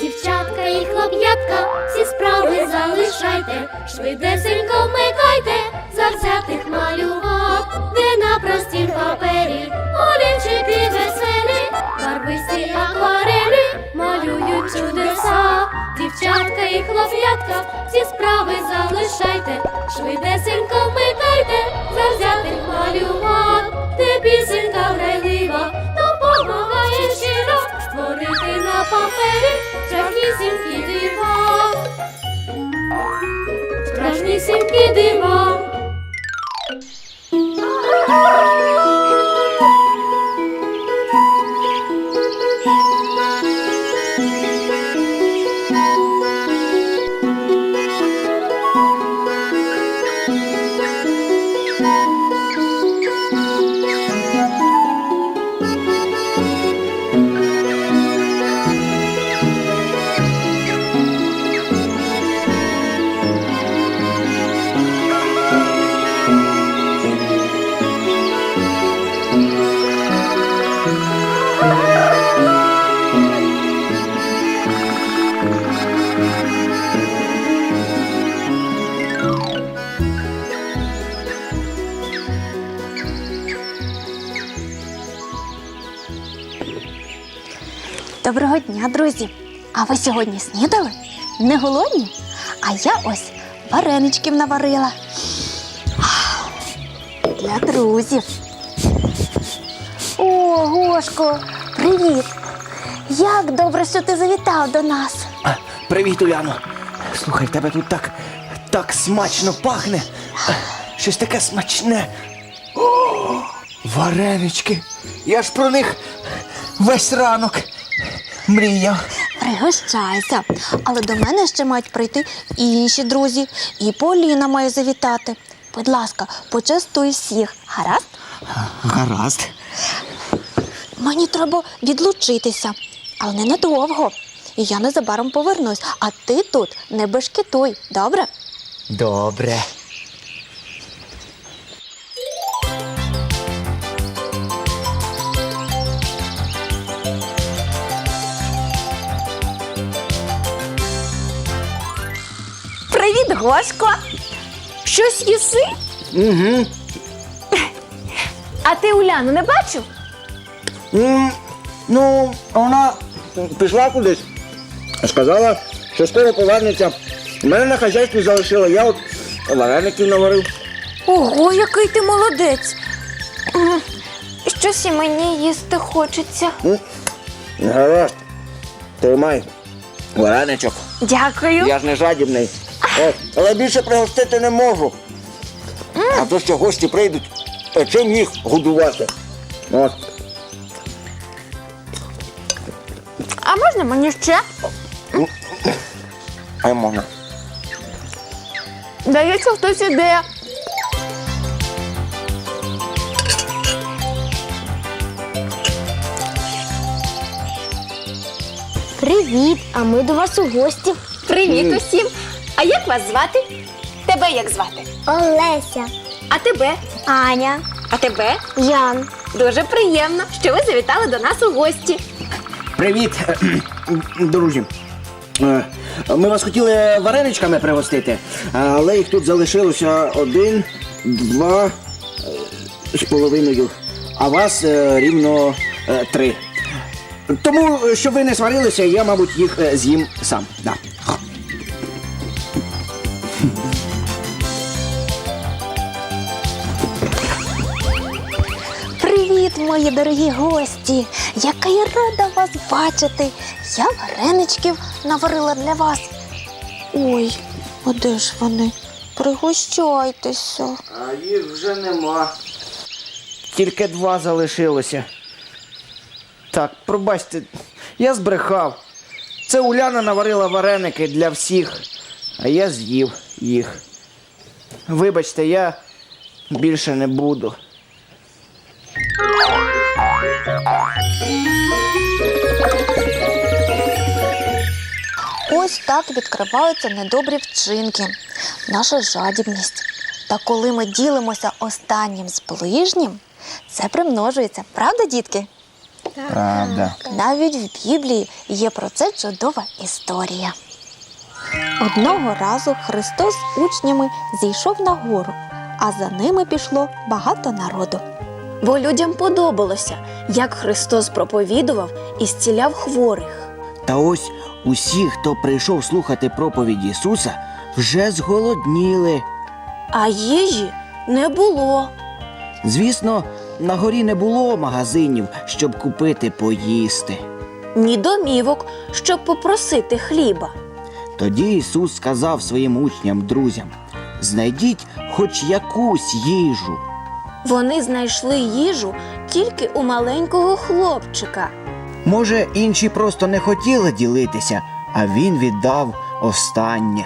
Дівчатка і хлоп'ятка, всі справи залишайте, швидесенько вмикайте, завзятих малював, де на простім папері, олівчики веселі, барвисті акварелі малюють чудеса. Дівчатка і хлоп'ятка, всі справи залишайте, швидесенько вмикайте, завзятих малював, де пісенька страшнісінькі дива. Страшнісінькі дива. Доброго дня, друзі! А ви сьогодні снідали? Не голодні? А я ось вареничків наварила. Для друзів. О, Гошко, привіт! Як добре, що ти завітав до нас. Привіт, Уляно. Слухай, в тебе тут так, так смачно пахне. Щось таке смачне. О, варенички. Я ж про них весь ранок мріяв. Пригощайся. Але до мене ще мають прийти і інші друзі, і Поліна має завітати. Будь ласка, почастуй всіх. Гаразд? Гаразд. Мені треба відлучитися, але не надовго. І я незабаром повернусь, а ти тут не бешкетуй, добре? Добре. Привіт, Гошко! Щось їси? Угу. А ти Уляну не бачив? М, ну, вона пішла кудись. Сказала, що скоро повернеться. Мене на хазяйстві залишила, я от вареників наварив. Ого, який ти молодець! М, Щось і мені їсти хочеться. Гаразд. Тримай. Вареничок. Дякую. Я ж не жадібний. Але більше пригостити не можу. А то що гості прийдуть, то чим їх годувати? От. А можна мені ще? Ай можна. Дається хтось іде. Привіт, а ми до вас у гості. Привіт усім. А як вас звати? Тебе як звати? Олеся, А тебе? Аня, А тебе? Ян. Дуже приємно, що ви завітали до нас у гості. Привіт, друзі. Е, Ми вас хотіли вареничками пригостити, але їх тут залишилося один, два е, з половиною, а вас е, рівно е, три. Тому, е, щоб ви не сварилися, я, мабуть, їх е, з'їм сам. Да. Дорогі гості! Яка я рада вас бачити! Я вареничків наварила для вас. Ой, а де ж вони? Пригощайтеся. А їх вже нема. Тільки два залишилося. Так, пробачте, я збрехав. Це Уляна наварила вареники для всіх, а я з'їв їх. Вибачте, я більше не буду. Ось так відкриваються недобрі вчинки, наша жадібність. Та коли ми ділимося останнім з ближнім, це примножується, правда, дітки? Правда. Навіть в Біблії є про це чудова історія. Одного разу Христос з учнями зійшов на гору, а за ними пішло багато народу. Бо людям подобалося, як Христос проповідував і зціляв хворих. Та ось усі, хто прийшов слухати проповідь Ісуса, вже зголодніли. А їжі не було. Звісно, на горі не було магазинів, щоб купити поїсти. ні домівок, щоб попросити хліба. Тоді Ісус сказав своїм учням, друзям: знайдіть хоч якусь їжу. Вони знайшли їжу тільки у маленького хлопчика. Може, інші просто не хотіли ділитися, а він віддав останнє.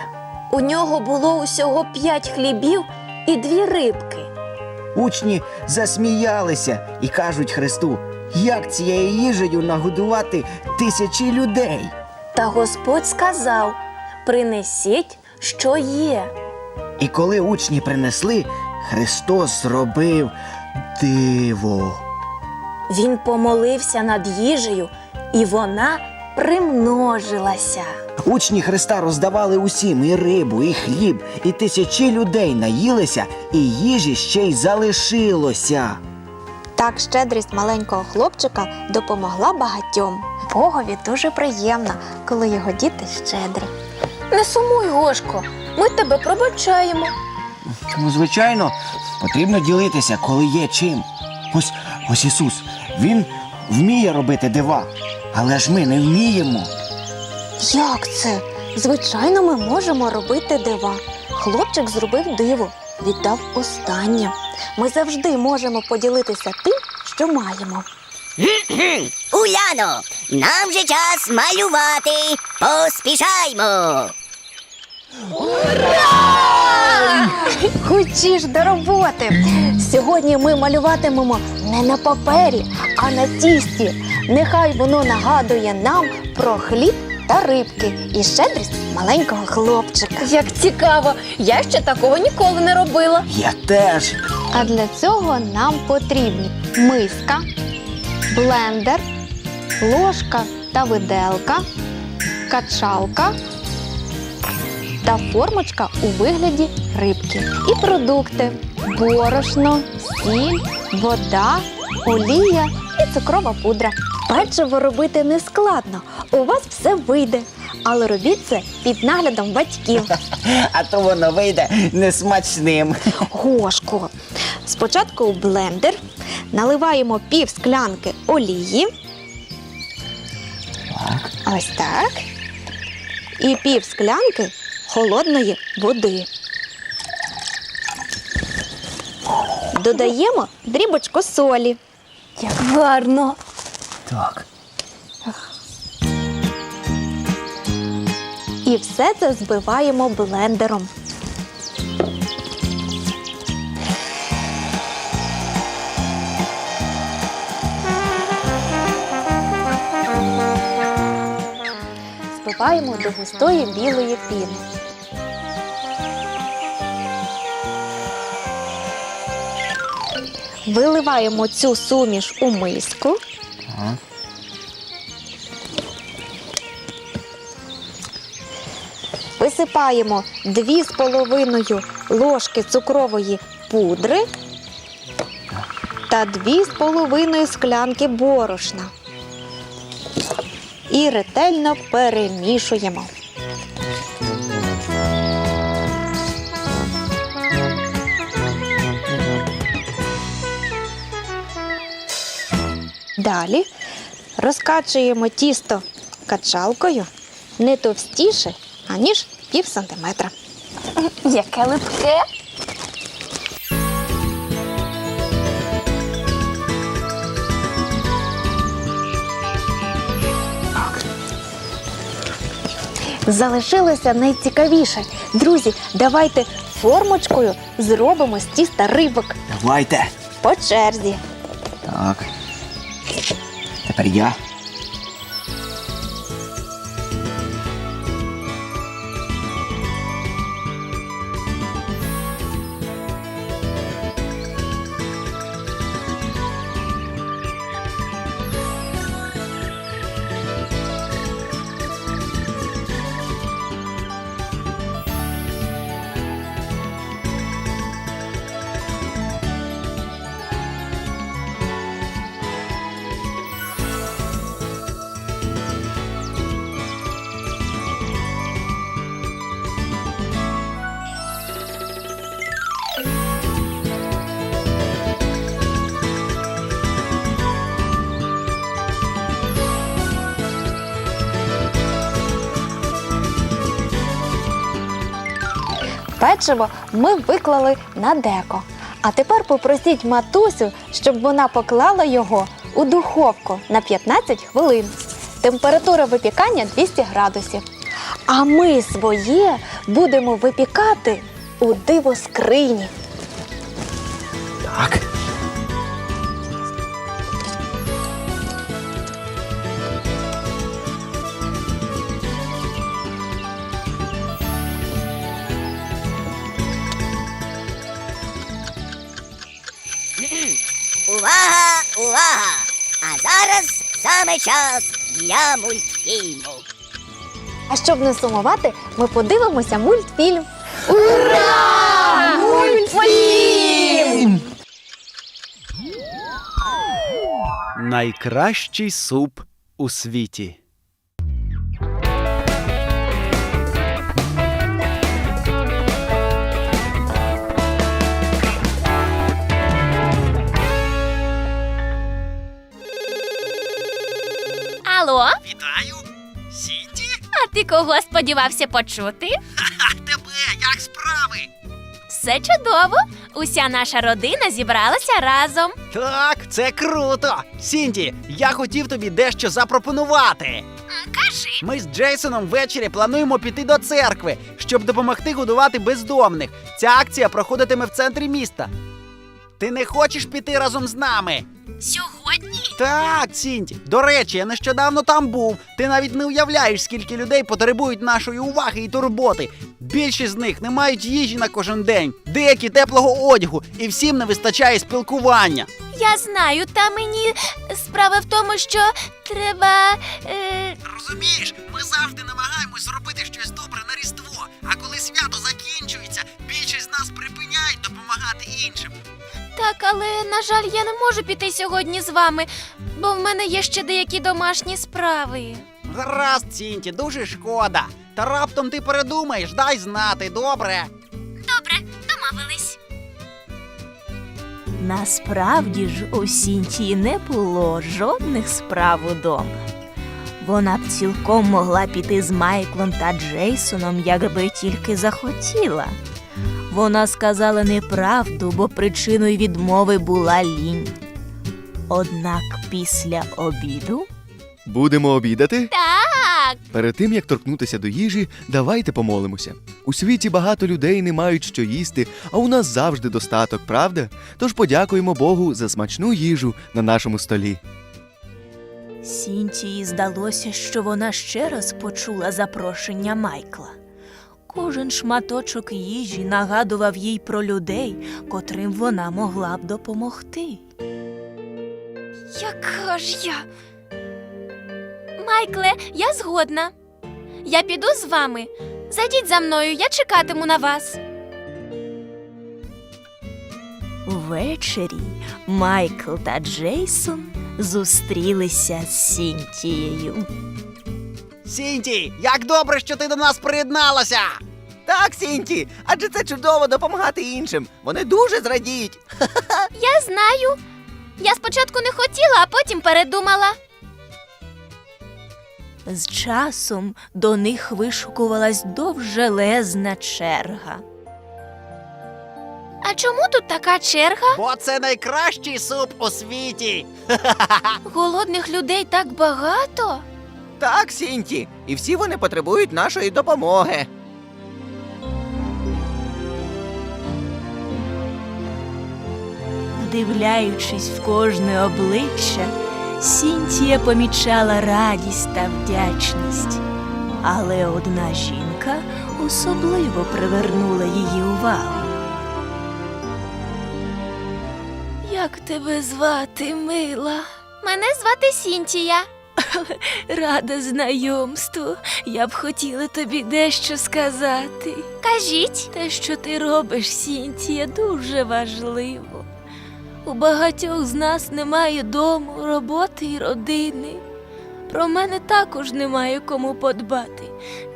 У нього було усього п'ять хлібів і дві рибки. Учні засміялися і кажуть Христу, як цією їжею нагодувати тисячі людей. Та Господь сказав: принесіть, що є. І коли учні принесли, Христос зробив диво. Він помолився над їжею, і вона примножилася. Учні Христа роздавали усім і рибу, і хліб, і тисячі людей наїлися, і їжі ще й залишилося. Так щедрість маленького хлопчика допомогла багатьом. Богові дуже приємно, коли його діти щедрі. Не сумуй, Гошко, ми тебе пробачаємо. Ну, звичайно, потрібно ділитися, коли є чим. Ось ось Ісус, Він вміє робити дива, але ж ми не вміємо. Як це? Звичайно, ми можемо робити дива. Хлопчик зробив диво, віддав останнє. Ми завжди можемо поділитися тим, що маємо. Уляно, нам же час малювати. Поспішаймо. Хочеш до роботи. Сьогодні ми малюватимемо не на папері, а на тісті. Нехай воно нагадує нам про хліб та рибки і щедрість маленького хлопчика. Як цікаво, я ще такого ніколи не робила. Я теж. А для цього нам потрібні миска, блендер, ложка та виделка, качалка та формочка у вигляді рибки. І продукти: борошно, сіль, вода, олія і цукрова пудра. Печиво робити не складно. У вас все вийде. Але робіть це під наглядом батьків. А то воно вийде несмачним. Гошко. Спочатку у блендер наливаємо пів склянки олії. Ось так. І пів склянки холодної води. Додаємо дрібочку солі. Як гарно. Так. І все це збиваємо блендером. Збиваємо до густої білої піни. Виливаємо цю суміш у миску. Висипаємо 2,5 ложки цукрової пудри та 2,5 склянки борошна. І ретельно перемішуємо. Далі розкачуємо тісто качалкою не товстіше, аніж пів сантиметра. Яке липке. Залишилося найцікавіше. Друзі, давайте формочкою зробимо з тіста рибок Давайте. по черзі. Так. Тепер я. Печиво ми виклали на деко. А тепер попросіть матусю, щоб вона поклала його у духовку на 15 хвилин. Температура випікання 200 градусів. А ми своє будемо випікати у дивоскрині. Так. Саме час для мультфільму. А щоб не сумувати, ми подивимося мультфільм. Найкращий суп у світі. Ти кого сподівався почути? А тебе як справи? Все чудово. Уся наша родина зібралася разом. Так, це круто! Сінді, я хотів тобі дещо запропонувати. Кажи. Ми з Джейсоном ввечері плануємо піти до церкви, щоб допомогти годувати бездомних. Ця акція проходитиме в центрі міста. Ти не хочеш піти разом з нами? Сьогодні? Так, Сінді. До речі, я нещодавно там був. Ти навіть не уявляєш, скільки людей потребують нашої уваги і турботи. Більшість з них не мають їжі на кожен день, деякі теплого одягу, і всім не вистачає спілкування. Я знаю, та мені справа в тому, що треба. Е... Розумієш, ми завжди намагаємось зробити щось добре на Різдво. А коли свято закінчується, більшість з нас припиняють допомагати іншим. Так, але на жаль, я не можу піти сьогодні з вами, бо в мене є ще деякі домашні справи. Гаразд, Сінті, дуже шкода. Та раптом ти передумаєш, дай знати, добре. Добре, домовились. Насправді ж у Сінтії не було жодних справ удома. Вона б цілком могла піти з Майклом та Джейсоном, якби тільки захотіла. Вона сказала неправду, бо причиною відмови була лінь. Однак після обіду Будемо обідати? Так, Перед тим як торкнутися до їжі, давайте помолимося. У світі багато людей не мають що їсти, а у нас завжди достаток, правда? Тож подякуємо Богу за смачну їжу на нашому столі. Сінтії здалося, що вона ще раз почула запрошення Майкла. Кожен шматочок їжі нагадував їй про людей, котрим вона могла б допомогти. яка ж я. Майкле, я згодна. Я піду з вами. Зайдіть за мною, я чекатиму на вас. Ввечері Майкл та Джейсон зустрілися з Сінтією. Сінті, як добре, що ти до нас приєдналася. Так, Сінті, адже це чудово допомагати іншим. Вони дуже зрадіють. Я знаю. Я спочатку не хотіла, а потім передумала. З часом до них вишукувалась довжелезна черга. А чому тут така черга? Бо це найкращий суп у світі. Голодних людей так багато. Так, Сінті, і всі вони потребують нашої допомоги. Вдивляючись в кожне обличчя, Сінтія помічала радість та вдячність. Але одна жінка особливо привернула її увагу. Як тебе звати, мила? Мене звати Сінтія. Рада знайомству. Я б хотіла тобі дещо сказати. Кажіть. Те, що ти робиш, Сінтія, дуже важливо. У багатьох з нас немає дому, роботи і родини. Про мене також немає кому подбати.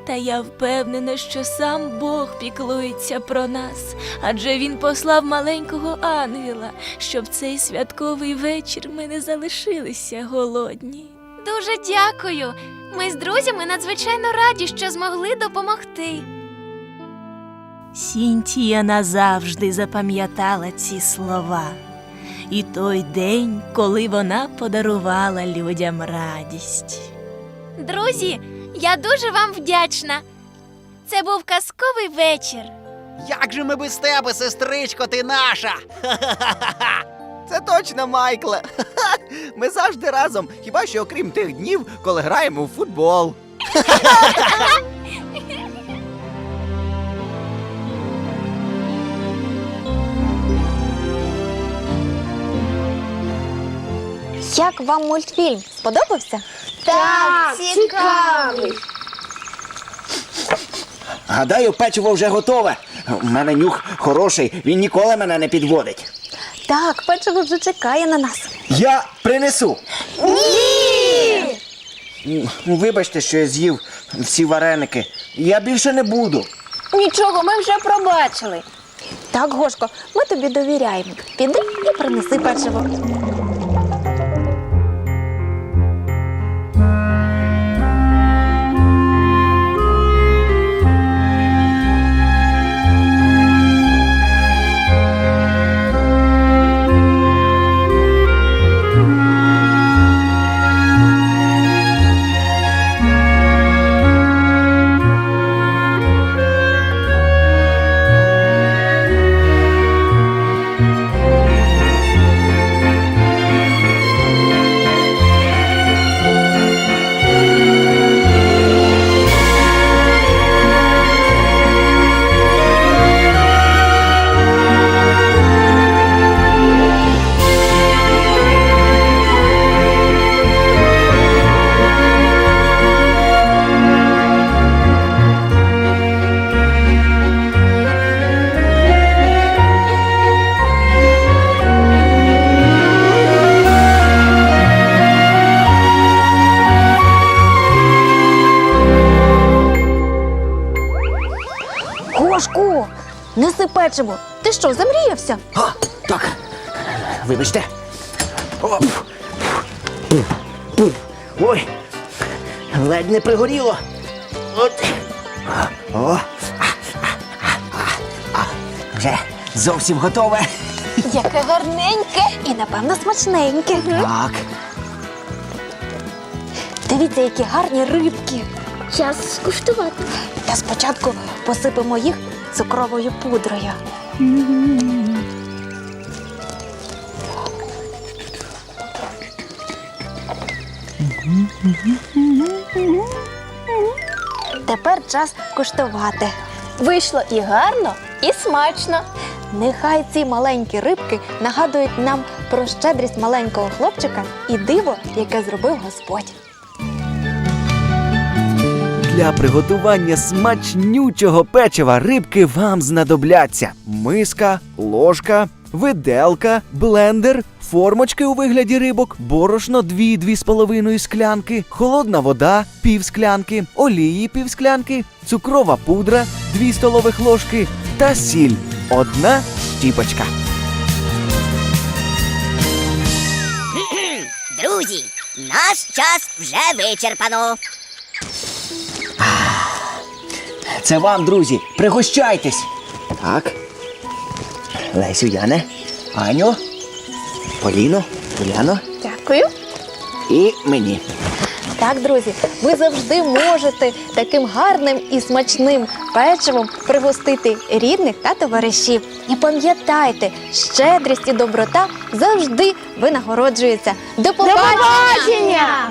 Та я впевнена, що сам Бог піклується про нас, адже він послав маленького ангела, щоб цей святковий вечір ми не залишилися голодні. Дуже дякую. Ми з друзями надзвичайно раді, що змогли допомогти. Сінтія назавжди запам'ятала ці слова. І той день, коли вона подарувала людям радість. Друзі, я дуже вам вдячна. Це був казковий вечір. Як же ми без тебе, сестричко, ти наша? Це точно, Майкле. Ми завжди разом, хіба що окрім тих днів, коли граємо у футбол. Як вам мультфільм? Сподобався? Так, цікавий. Гадаю, печиво вже готове. У мене нюх хороший, він ніколи мене не підводить. Так, печиво вже чекає на нас. Я принесу. Ні! Вибачте, що я з'їв всі вареники. Я більше не буду. Нічого, ми вже пробачили. Так, Гошко, ми тобі довіряємо. Піди і принеси печиво. Ти що, замріявся? А, так. Вибачте. О, пф, пф, пф. Ой. Ледь не пригоріло. От. О. А, а, а, а. Вже зовсім готове. Яке гарненьке і, напевно, смачненьке. Так. Дивіться, які гарні рибки. Час скуштувати. Та спочатку посипемо їх цукровою пудрою. Тепер час куштувати. Вийшло і гарно, і смачно. Нехай ці маленькі рибки нагадують нам про щедрість маленького хлопчика і диво, яке зробив Господь. Для приготування смачнючого печива рибки вам знадобляться миска, ложка, виделка, блендер, формочки у вигляді рибок, борошно 2-2,5 склянки, холодна вода пів склянки, олії пів склянки, цукрова пудра 2 столових ложки та сіль одна щіпочка. Друзі, наш час вже вичерпано. Це вам, друзі. Пригощайтесь. Так. Лесю, Яне, Аню, Поліно, Уляно Дякую. і мені. Так, друзі, ви завжди можете таким гарним і смачним печивом пригостити рідних та товаришів. І пам'ятайте, щедрість і доброта завжди винагороджуються. До побачення!